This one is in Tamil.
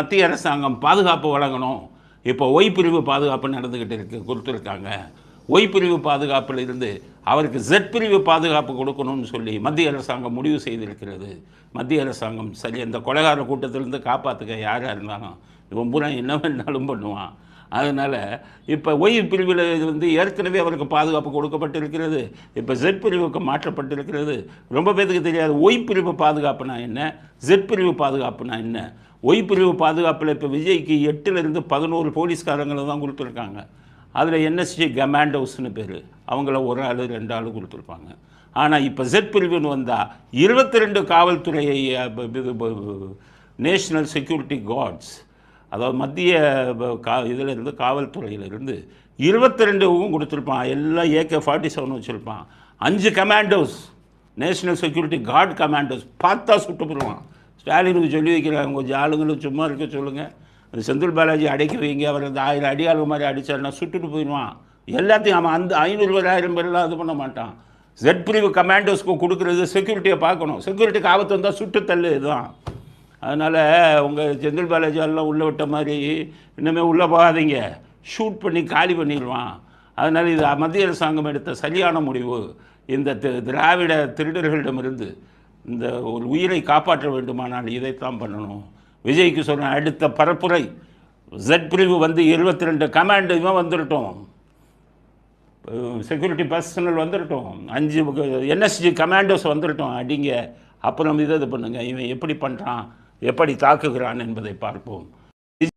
மத்திய அரசாங்கம் பாதுகாப்பு வழங்கணும். இப்போ ஒய் பிரிவு பாதுகாப்பு நடந்துக்கிட்டு இருக்கு கொடுத்துருக்காங்க. ஒய் பிரிவு பாதுகாப்பில் இருந்து அவருக்கு ஜெட் பிரிவு பாதுகாப்பு கொடுக்கணும்னு சொல்லி மத்திய அரசாங்கம் முடிவு செய்திருக்கிறது. மத்திய அரசாங்கம் சரி இந்த கொலைகார கூட்டத்திலிருந்து காப்பாற்றுக்க யாராக இருந்தாலும் இவன் பூரா என்ன வேணாலும் பண்ணுவான். அதனால் இப்போ ஒய் பிரிவில் இது வந்து ஏற்கனவே அவருக்கு பாதுகாப்பு கொடுக்கப்பட்டிருக்கிறது. இப்போ ஜெட் பிரிவுக்கு மாற்றப்பட்டிருக்கிறது. ரொம்ப பேருக்கு தெரியாது ஒய் பிரிவு பாதுகாப்புனா என்ன? ஜெட் பிரிவு பாதுகாப்புனா என்ன? ஒய் பிரிவு பாதுகாப்பில் இப்போ விஜய்க்கு எட்டுலேருந்து பதினோரு போலீஸ்காரங்களை தான் கொடுத்துருக்காங்க. அதில் என்எஸ்ஜி கமாண்டோஸ்னு பேர். அவங்கள ஒரு ஆள் ரெண்டு ஆள் கொடுத்துருப்பாங்க. ஆனால் இப்போ ஜெட் பிரிவுன்னு வந்தால் இருபத்தி ரெண்டு காவல்துறையை நேஷ்னல் செக்யூரிட்டி கார்ட்ஸ் அதாவது மத்திய கா இதிலிருந்து காவல்துறையிலிருந்து இருபத்தி ரெண்டுவும் கொடுத்துருப்பான். எல்லாம் ஏகே ஃபார்ட்டி செவன் வச்சுருப்பான். அஞ்சு commandos national security guard commandos பார்த்தா சுட்டு போடுவான். ஸ்டாலினுக்கு சொல்லி வைக்கிறாங்க கொஞ்சம் ஆளுங்களும் சும்மா இருக்க சொல்லுங்கள் அந்த செந்தில் பாலாஜி அடைக்க வைங்க. அவர் அந்த ஆயிரம் அடியாளு மாதிரி அடித்தாருன்னா சுட்டுட்டு போயிடுவான். எல்லாத்தையும் அவன் அந்த ஐநூறு ஆயிரம் பேர்லாம் இது பண்ண மாட்டான். ஜெட் பிரிவு கமாண்டோஸ்க்கு கொடுக்குறது செக்யூரிட்டியை பார்க்கணும். செக்யூரிட்டிக்கு ஆபத்து வந்தால் சுட்டு தள்ளு இதுதான். அதனால் உங்கள் செந்தில் பாலாஜி எல்லாம் உள்ளே விட்ட மாதிரி இன்னுமே உள்ளே போகாதீங்க. ஷூட் பண்ணி காலி பண்ணிடுவான். அதனால் இது மத்திய அரசாங்கம் எடுத்த சரியான முடிவு. இந்த தி- திராவிட திருடர்களிடமிருந்து. இந்த ஒரு உயிரை காப்பாற்ற வேண்டுமானால் இதைத்தான் பண்ணணும். விஜய்க்கு சொன்ன அடுத்த பரப்புரை ஜெட் பிரிவு வந்து இருபத்தி ரெண்டு கமாண்டு இவன் வந்துடட்டும் செக்யூரிட்டி பர்சனல் வந்துடட்டும் அஞ்சு என்எஸ்ஜி கமாண்டோஸ் வந்துடட்டும் அடிங்க. அப்புறம் இதை இது பண்ணுங்கள் இவன் எப்படி பண்ணுறான் எப்படி தாக்குகிறான் என்பதை பார்ப்போம்.